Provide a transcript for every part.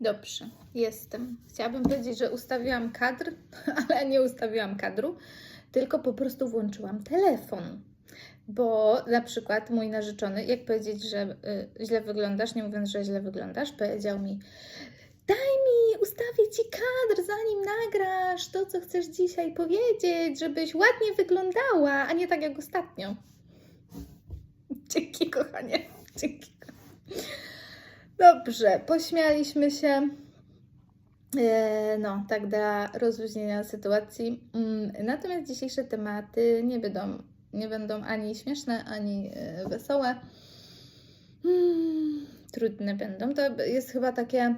Dobrze, jestem. Chciałabym powiedzieć, że ustawiłam kadr, ale nie ustawiłam kadru, tylko po prostu włączyłam telefon. Bo na przykład mój narzeczony, jak powiedzieć, że y, źle wyglądasz, nie mówiąc, że źle wyglądasz, powiedział mi: Daj mi, ustawię ci kadr, zanim nagrasz to, co chcesz dzisiaj powiedzieć, żebyś ładnie wyglądała, a nie tak jak ostatnio. Dzięki, kochanie. Dzięki. Dobrze, pośmialiśmy się. E, No, tak dla rozluźnienia sytuacji. Mm, Natomiast dzisiejsze tematy nie będą, nie będą ani śmieszne, ani e, wesołe. Mm, Trudne będą. To jest chyba takie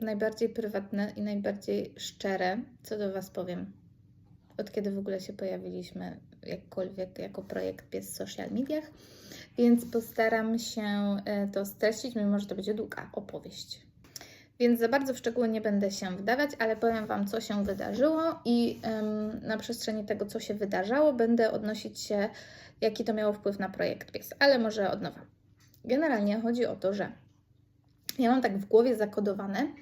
najbardziej prywatne i najbardziej szczere, co do Was powiem. Od kiedy w ogóle się pojawiliśmy jakkolwiek jako projekt Pies w social mediach. Więc postaram się e, to streścić, mimo że to będzie długa opowieść. Więc za bardzo w szczegóły nie będę się wdawać, ale powiem Wam, co się wydarzyło i em, na przestrzeni tego, co się wydarzało, będę odnosić się, jaki to miało wpływ na projekt Pies. Ale może od nowa. Generalnie chodzi o to, że ja mam tak w głowie zakodowane,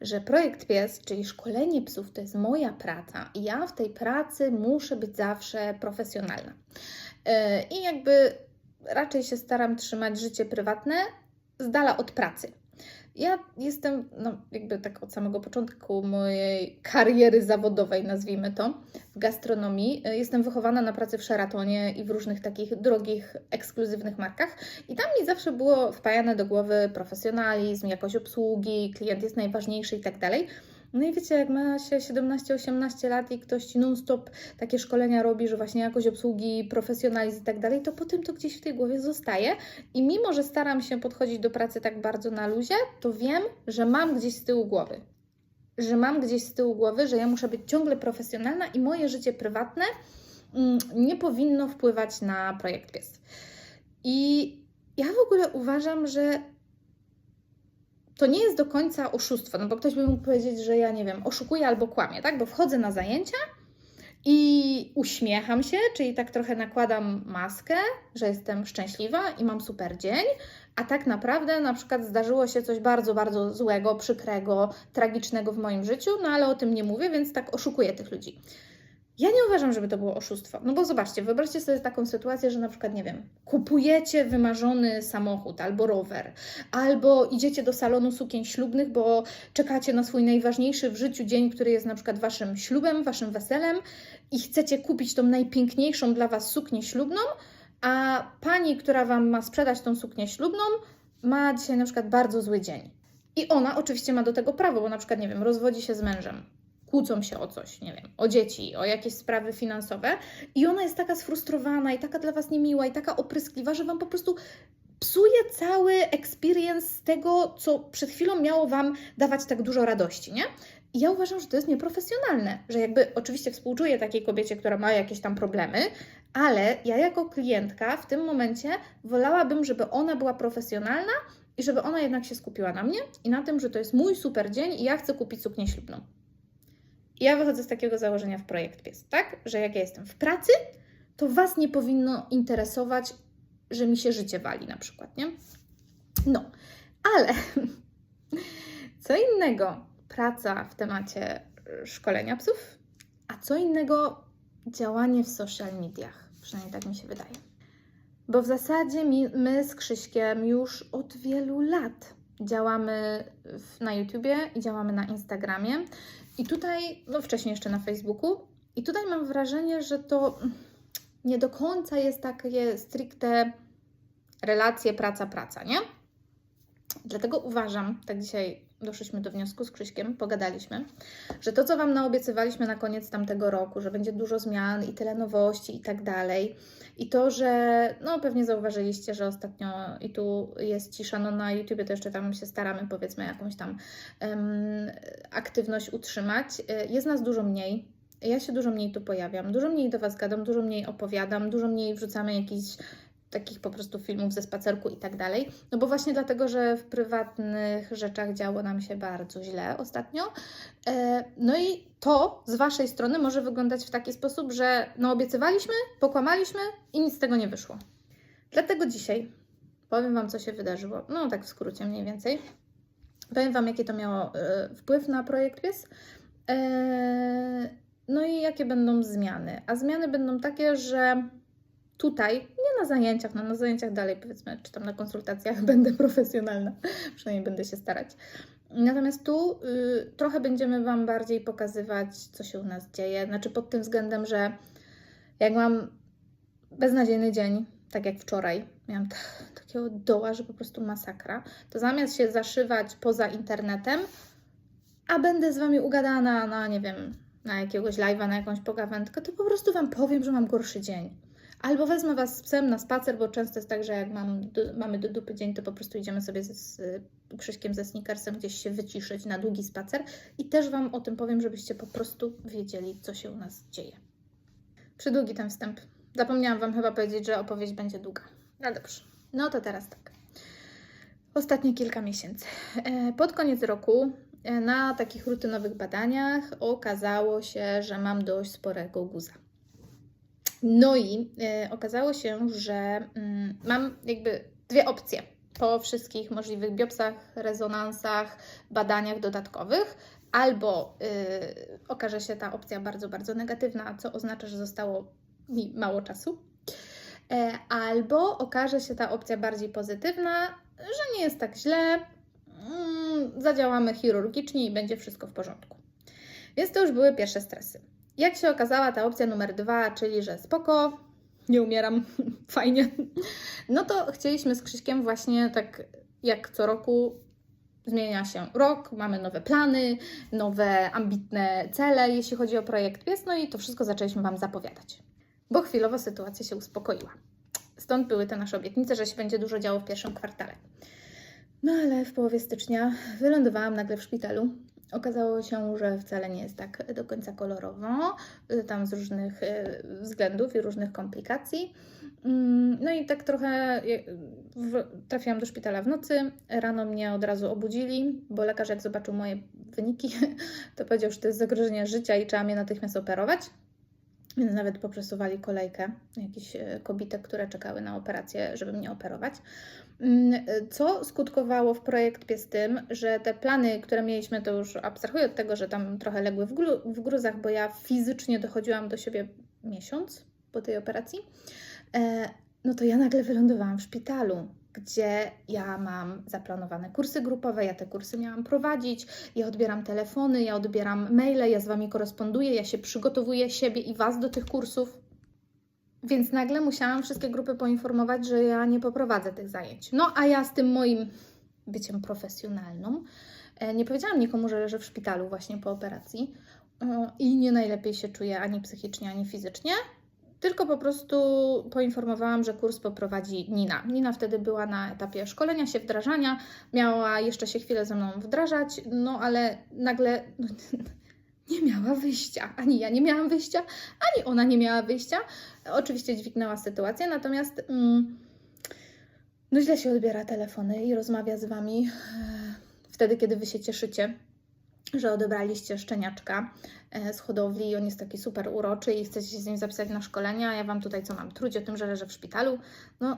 że projekt Pies, czyli szkolenie psów, to jest moja praca i ja w tej pracy muszę być zawsze profesjonalna. Yy, I jakby raczej się staram trzymać życie prywatne z dala od pracy. Ja jestem, no jakby tak od samego początku mojej kariery zawodowej, nazwijmy to, w gastronomii. Y, Jestem wychowana na pracy w Sheratonie i w różnych takich drogich, ekskluzywnych markach. I tam mi zawsze było wpajane do głowy profesjonalizm, jakość obsługi, klient jest najważniejszy i tak dalej. No i wiecie, jak ma się 17-18 lat i ktoś non-stop takie szkolenia robi, że właśnie jakość obsługi, profesjonalizm i tak dalej, to potem to gdzieś w tej głowie zostaje. I mimo, że staram się podchodzić do pracy tak bardzo na luzie, to wiem, że mam gdzieś z tyłu głowy. Że mam gdzieś z tyłu głowy, że ja muszę być ciągle profesjonalna i moje życie prywatne mm, nie powinno wpływać na projekt pies. I ja w ogóle uważam, że to nie jest do końca oszustwo, no bo ktoś by mógł powiedzieć, że ja nie wiem, oszukuję albo kłamię, tak? Bo wchodzę na zajęcia i uśmiecham się, czyli tak trochę nakładam maskę, że jestem szczęśliwa i mam super dzień, a tak naprawdę na przykład zdarzyło się coś bardzo, bardzo złego, przykrego, tragicznego w moim życiu, no ale o tym nie mówię, więc tak oszukuję tych ludzi. Ja nie uważam, żeby to było oszustwo. No bo zobaczcie, wyobraźcie sobie taką sytuację, że na przykład, nie wiem, kupujecie wymarzony samochód albo rower, albo idziecie do salonu sukien ślubnych, bo czekacie na swój najważniejszy w życiu dzień, który jest na przykład waszym ślubem, waszym weselem i chcecie kupić tą najpiękniejszą dla was suknię ślubną, a pani, która wam ma sprzedać tą suknię ślubną, ma dzisiaj na przykład bardzo zły dzień. I ona oczywiście ma do tego prawo, bo na przykład, nie wiem, rozwodzi się z mężem kłócą się o coś, nie wiem, o dzieci, o jakieś sprawy finansowe i ona jest taka sfrustrowana i taka dla Was niemiła i taka opryskliwa, że Wam po prostu psuje cały experience tego, co przed chwilą miało Wam dawać tak dużo radości, nie? I ja uważam, że to jest nieprofesjonalne, że jakby oczywiście współczuję takiej kobiecie, która ma jakieś tam problemy, ale ja jako klientka w tym momencie wolałabym, żeby ona była profesjonalna i żeby ona jednak się skupiła na mnie i na tym, że to jest mój super dzień i ja chcę kupić suknię ślubną. Ja wychodzę z takiego założenia w projekt pies, tak? Że jak ja jestem w pracy, to Was nie powinno interesować, że mi się życie wali na przykład, nie? No, ale co innego praca w temacie y, szkolenia psów, a co innego działanie w social mediach. Przynajmniej tak mi się wydaje. Bo w zasadzie my z Krzyśkiem już od wielu lat działamy na YouTubie i działamy na Instagramie. I tutaj, no wcześniej jeszcze na Facebooku, i tutaj mam wrażenie, że to nie do końca jest takie stricte relacje praca-praca, nie? Dlatego uważam, tak dzisiaj doszliśmy do wniosku z Krzyśkiem, pogadaliśmy, że to, co Wam naobiecywaliśmy na koniec tamtego roku, że będzie dużo zmian i tyle nowości i tak dalej, i to, że no pewnie zauważyliście, że ostatnio i tu jest cisza, no na YouTubie to jeszcze tam się staramy powiedzmy jakąś tam em, aktywność utrzymać. Y, Jest nas dużo mniej. Ja się dużo mniej tu pojawiam, dużo mniej do Was gadam, dużo mniej opowiadam, dużo mniej wrzucamy jakichś takich po prostu filmów ze spacerku i tak dalej. No bo właśnie dlatego, że w prywatnych rzeczach działo nam się bardzo źle ostatnio. E, No i to z Waszej strony może wyglądać w taki sposób, że no obiecywaliśmy, pokłamaliśmy i nic z tego nie wyszło. Dlatego dzisiaj powiem Wam, co się wydarzyło. No tak w skrócie mniej więcej. Powiem Wam, jaki to miało e, wpływ na projekt Pies. E, no i jakie będą zmiany. A zmiany będą takie, że tutaj, na zajęciach, no na zajęciach dalej powiedzmy, czy tam na konsultacjach będę profesjonalna, przynajmniej będę się starać. Natomiast tu y, trochę będziemy Wam bardziej pokazywać, co się u nas dzieje. Znaczy pod tym względem, że jak mam beznadziejny dzień, tak jak wczoraj, miałam takiego doła, że po prostu masakra, to zamiast się zaszywać poza internetem, a będę z Wami ugadana na, nie wiem, na jakiegoś live'a, na jakąś pogawędkę, to po prostu Wam powiem, że mam gorszy dzień. Albo wezmę Was z psem na spacer, bo często jest tak, że jak mam, do, mamy do dupy dzień, to po prostu idziemy sobie z, z Krzyśkiem, ze Snickersem gdzieś się wyciszyć na długi spacer i też Wam o tym powiem, żebyście po prostu wiedzieli, co się u nas dzieje. Przydługi ten wstęp. Zapomniałam Wam chyba powiedzieć, że opowieść będzie długa. No dobrze. No to teraz tak. Ostatnie kilka miesięcy. E, Pod koniec roku e, na takich rutynowych badaniach okazało się, że mam dość sporego guza. No i e, okazało się, że mm, mam jakby dwie opcje po wszystkich możliwych biopsach, rezonansach, badaniach dodatkowych. Albo y, okaże się ta opcja bardzo, bardzo negatywna, co oznacza, że zostało mi mało czasu. E, albo okaże się ta opcja bardziej pozytywna, że nie jest tak źle, mm, zadziałamy chirurgicznie i będzie wszystko w porządku. Więc to już były pierwsze stresy. Jak się okazała ta opcja numer dwa, czyli że spoko, nie umieram, fajnie, no to chcieliśmy z Krzyśkiem właśnie tak jak co roku zmienia się rok, mamy nowe plany, nowe ambitne cele, jeśli chodzi o projekt Pies, no i to wszystko zaczęliśmy Wam zapowiadać, bo chwilowo sytuacja się uspokoiła. Stąd były te nasze obietnice, że się będzie dużo działo w pierwszym kwartale. No ale w połowie stycznia wylądowałam nagle w szpitalu. Okazało się, że wcale nie jest tak do końca kolorowo, y, tam z różnych y, względów i różnych komplikacji. Mm, No i tak trochę trafiłam do szpitala w nocy. Rano mnie od razu obudzili, bo lekarz jak zobaczył moje wyniki, to powiedział, że to jest zagrożenie życia i trzeba mnie natychmiast operować. Nawet poprzesuwali kolejkę jakichś e, kobitek, które czekały na operację, żeby mnie operować. Mm, Co skutkowało w projekt Pies tym, że te plany, które mieliśmy, to już abstrahuję od tego, że tam trochę legły w, w gruzach, bo ja fizycznie dochodziłam do siebie miesiąc po tej operacji. E, no to ja nagle wylądowałam w szpitalu, gdzie ja mam zaplanowane kursy grupowe, ja te kursy miałam prowadzić, ja odbieram telefony, ja odbieram maile, ja z Wami koresponduję, ja się przygotowuję siebie i Was do tych kursów. Więc nagle musiałam wszystkie grupy poinformować, że ja nie poprowadzę tych zajęć. No a ja z tym moim byciem profesjonalną e, nie powiedziałam nikomu, że leżę w szpitalu właśnie po operacji e, i nie najlepiej się czuję ani psychicznie, ani fizycznie. Tylko po prostu poinformowałam, że kurs poprowadzi Nina. Nina wtedy była na etapie szkolenia się, wdrażania, miała jeszcze się chwilę ze mną wdrażać, no ale nagle no, nie miała wyjścia. Ani ja nie miałam wyjścia, ani ona nie miała wyjścia. Oczywiście dźwignęła sytuację, natomiast mm, no źle się odbiera telefony i rozmawia z Wami e, wtedy, kiedy Wy się cieszycie, że odebraliście szczeniaczka e, z hodowli i on jest taki super uroczy i chcecie się z nim zapisać na szkolenia, ja Wam tutaj co mam truć o tym, że leżę w szpitalu. No,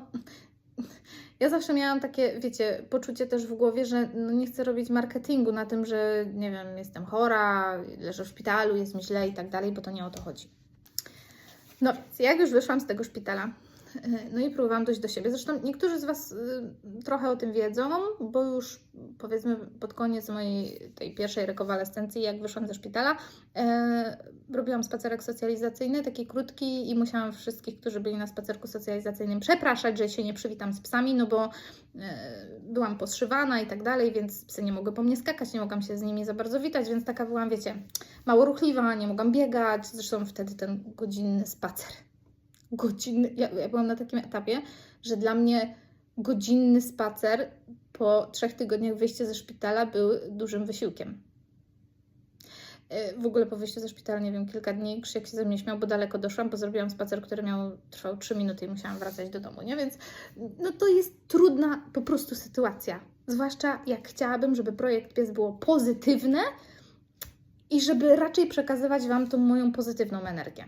ja zawsze miałam takie, wiecie, poczucie też w głowie, że no nie chcę robić marketingu na tym, że nie wiem, jestem chora, leżę w szpitalu, jest mi źle i tak dalej, bo to nie o to chodzi. No więc, jak już wyszłam z tego szpitala, no i próbowałam dojść do siebie. Zresztą niektórzy z Was y, trochę o tym wiedzą, bo już powiedzmy pod koniec mojej tej pierwszej rekonwalescencji, jak wyszłam ze szpitala, e, robiłam spacerek socjalizacyjny, taki krótki i musiałam wszystkich, którzy byli na spacerku socjalizacyjnym przepraszać, że się nie przywitam z psami, no bo e, byłam poszywana i tak dalej, więc psy nie mogły po mnie skakać, nie mogłam się z nimi za bardzo witać, więc taka byłam, wiecie, mało ruchliwa, nie mogłam biegać, zresztą wtedy ten godzinny spacer. Godzinny, ja, ja byłam na takim etapie, że dla mnie godzinny spacer po trzech tygodniach wyjścia ze szpitala był dużym wysiłkiem. E, W ogóle po wyjściu ze szpitala, nie wiem, kilka dni Krzysiek się ze mnie śmiał, bo daleko doszłam, bo zrobiłam spacer, który miał, trwał 3 minuty i musiałam wracać do domu, nie? Więc no to jest trudna po prostu sytuacja. Zwłaszcza jak chciałabym, żeby projekt Pies było pozytywne i żeby raczej przekazywać Wam tą moją pozytywną energię.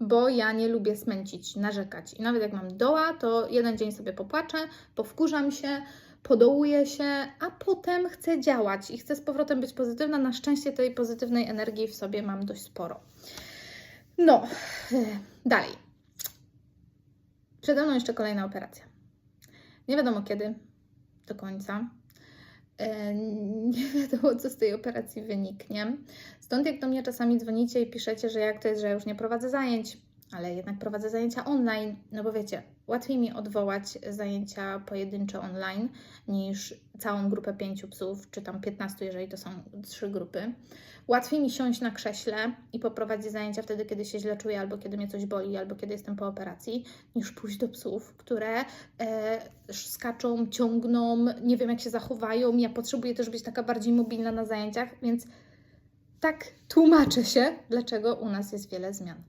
Bo ja nie lubię smęcić, narzekać. I nawet jak mam doła, to jeden dzień sobie popłaczę, powkurzam się, podołuję się, a potem chcę działać i chcę z powrotem być pozytywna. Na szczęście tej pozytywnej energii w sobie mam dość sporo. No, dalej. Przede mną jeszcze kolejna operacja. Nie wiadomo kiedy do końca. E, Nie wiadomo, co z tej operacji wyniknie. Stąd jak do mnie czasami dzwonicie i piszecie, że jak to jest, że ja już nie prowadzę zajęć, ale jednak prowadzę zajęcia online, no bo wiecie, łatwiej mi odwołać zajęcia pojedyncze online niż całą grupę pięciu psów, czy tam 15, jeżeli to są trzy grupy. Łatwiej mi siąść na krześle i poprowadzić zajęcia wtedy, kiedy się źle czuję, albo kiedy mnie coś boli, albo kiedy jestem po operacji, niż pójść do psów, które e, skaczą, ciągną, nie wiem jak się zachowają. Ja potrzebuję też być taka bardziej mobilna na zajęciach, więc tak tłumaczę się, dlaczego u nas jest wiele zmian.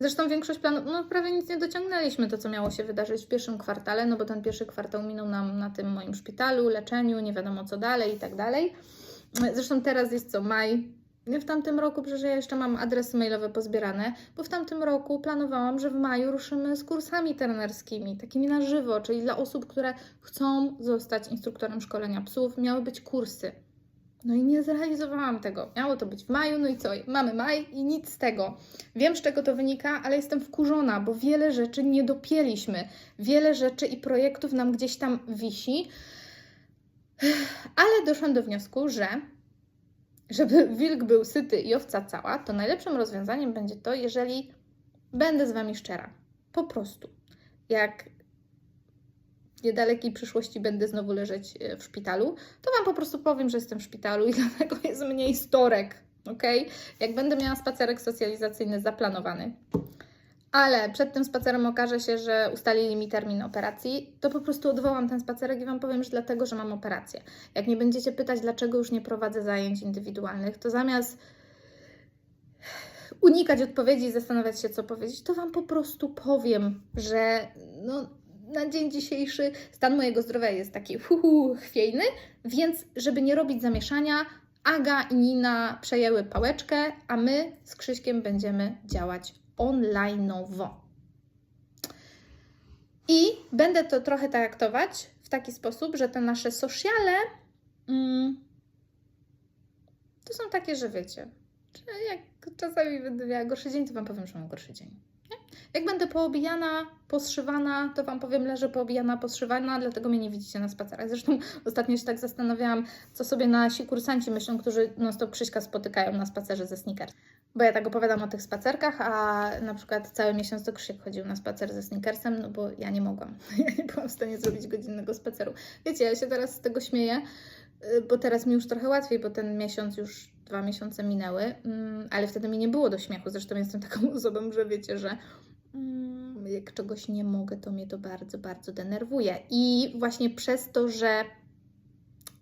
Zresztą większość planów, no prawie nic nie dociągnęliśmy to, co miało się wydarzyć w pierwszym kwartale, no bo ten pierwszy kwartał minął nam na tym moim szpitalu, leczeniu, nie wiadomo co dalej i tak dalej. Zresztą teraz jest co, maj. W tamtym roku, przecież ja jeszcze mam adresy mailowe pozbierane, bo w tamtym roku planowałam, że w maju ruszymy z kursami trenerskimi, takimi na żywo, czyli dla osób, które chcą zostać instruktorem szkolenia psów, miały być kursy. No i nie zrealizowałam tego. Miało to być w maju, no i co? Mamy maj i nic z tego. Wiem, z czego to wynika, ale jestem wkurzona, bo wiele rzeczy nie dopięliśmy. Wiele rzeczy i projektów nam gdzieś tam wisi. Ale doszłam do wniosku, że żeby wilk był syty i owca cała, to najlepszym rozwiązaniem będzie to, jeżeli będę z Wami szczera. Po prostu. Jak niedalekiej przyszłości będę znowu leżeć e, w szpitalu, to Wam po prostu powiem, że jestem w szpitalu i dlatego jest mniej storek, ok? Jak będę miała spacerek socjalizacyjny zaplanowany, ale przed tym spacerem okaże się, że ustalili mi termin operacji, to po prostu odwołam ten spacerek i Wam powiem, że dlatego, że mam operację. Jak nie będziecie pytać, dlaczego już nie prowadzę zajęć indywidualnych, to zamiast unikać odpowiedzi i zastanawiać się, co powiedzieć, to Wam po prostu powiem, że no, na dzień dzisiejszy stan mojego zdrowia jest taki huhu, chwiejny, więc żeby nie robić zamieszania, Aga i Nina przejęły pałeczkę, a my z Krzyśkiem będziemy działać online'owo. I będę to trochę traktować w taki sposób, że te nasze sociale mm, to są takie, że wiecie, jak czasami będę miała gorszy dzień, to Wam powiem, że mam gorszy dzień. Jak będę poobijana, poszywana, to Wam powiem, leżę poobijana, poszywana, dlatego mnie nie widzicie na spacerach. Zresztą ostatnio się tak zastanawiałam, co sobie nasi kursanci myślą, którzy non-stop Krzyśka spotykają na spacerze ze sneakers. Bo ja tak opowiadam o tych spacerkach, a na przykład cały miesiąc to Krzysiek chodził na spacer ze sneakersem, no bo ja nie mogłam. Ja nie byłam w stanie zrobić godzinnego spaceru. Wiecie, ja się teraz z tego śmieję, y, bo teraz mi już trochę łatwiej, bo ten miesiąc już dwa miesiące minęły, mm, ale wtedy mi nie było do śmiechu. Zresztą jestem taką osobą, że wiecie, że mm, jak czegoś nie mogę, to mnie to bardzo, bardzo denerwuje. I właśnie przez to, że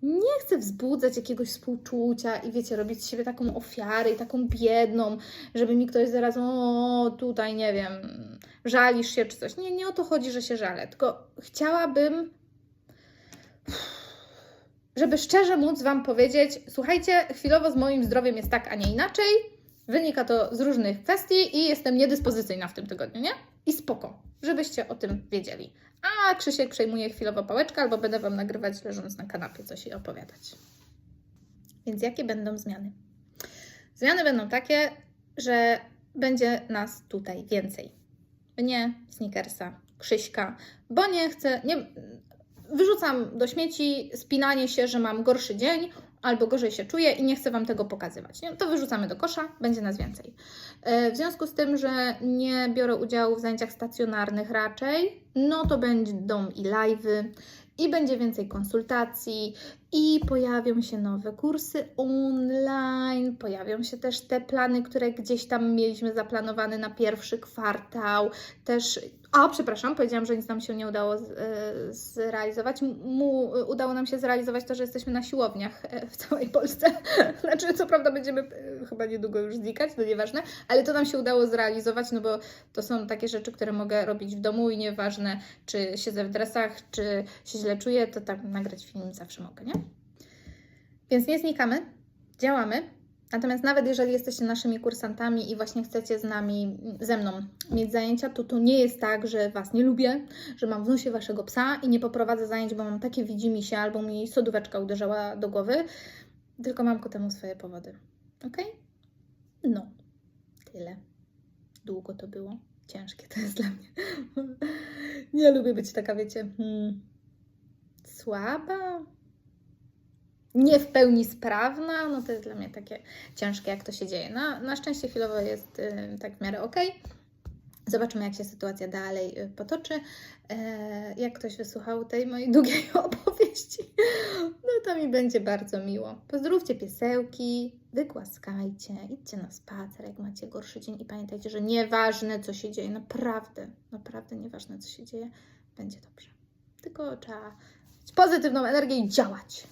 nie chcę wzbudzać jakiegoś współczucia i wiecie, robić z siebie taką ofiarę i taką biedną, żeby mi ktoś zaraz, o tutaj nie wiem, żalisz się czy coś. Nie, nie o to chodzi, że się żalę, tylko chciałabym, żeby szczerze móc Wam powiedzieć, słuchajcie, chwilowo z moim zdrowiem jest tak, a nie inaczej. Wynika to z różnych kwestii i jestem niedyspozycyjna w tym tygodniu, nie? I spoko, żebyście o tym wiedzieli. A Krzysiek przejmuje chwilowo pałeczkę, albo będę Wam nagrywać leżąc na kanapie coś i opowiadać. Więc jakie będą zmiany? Zmiany będą takie, że będzie nas tutaj więcej. Mnie, Snickersa, Krzyśka, bo nie chcę, nie, wyrzucam do śmieci spinanie się, że mam gorszy dzień albo gorzej się czuję i nie chcę Wam tego pokazywać. Nie? To wyrzucamy do kosza, będzie nas więcej. E, W związku z tym, że nie biorę udziału w zajęciach stacjonarnych raczej, no to będą i live'y, i będzie więcej konsultacji, i pojawią się nowe kursy online, pojawią się też te plany, które gdzieś tam mieliśmy zaplanowane na pierwszy kwartał, też a, przepraszam, powiedziałam, że nic nam się nie udało e, zrealizować. Mu, udało nam się zrealizować to, że jesteśmy na siłowniach e, w całej Polsce. znaczy, co prawda będziemy e, chyba niedługo już znikać, to nieważne, ale to nam się udało zrealizować, no bo to są takie rzeczy, które mogę robić w domu i nieważne, czy siedzę w dresach, czy się źle czuję, to tak nagrać film zawsze mogę, nie? Więc nie znikamy, działamy, Natomiast nawet jeżeli jesteście naszymi kursantami i właśnie chcecie z nami, ze mną mieć zajęcia, to to nie jest tak, że Was nie lubię, że mam w nosie Waszego psa i nie poprowadzę zajęć, bo mam takie widzimisię albo mi sodóweczka uderzała do głowy, tylko mam ku temu swoje powody. Ok? No, tyle. Długo to było. Ciężkie to jest dla mnie. Nie lubię być taka, wiecie, hmm, słaba, nie w pełni sprawna, no to jest dla mnie takie ciężkie, jak to się dzieje. Na, na szczęście chwilowo jest y, tak w miarę ok. Zobaczymy, jak się sytuacja dalej y, potoczy. E, jak ktoś wysłuchał tej mojej długiej opowieści, no to mi będzie bardzo miło. Pozdrówcie piesełki, wygłaskajcie, idźcie na spacer, jak macie gorszy dzień i pamiętajcie, że nieważne, co się dzieje, naprawdę, naprawdę nieważne, co się dzieje, będzie dobrze. Tylko trzeba mieć pozytywną energię i działać.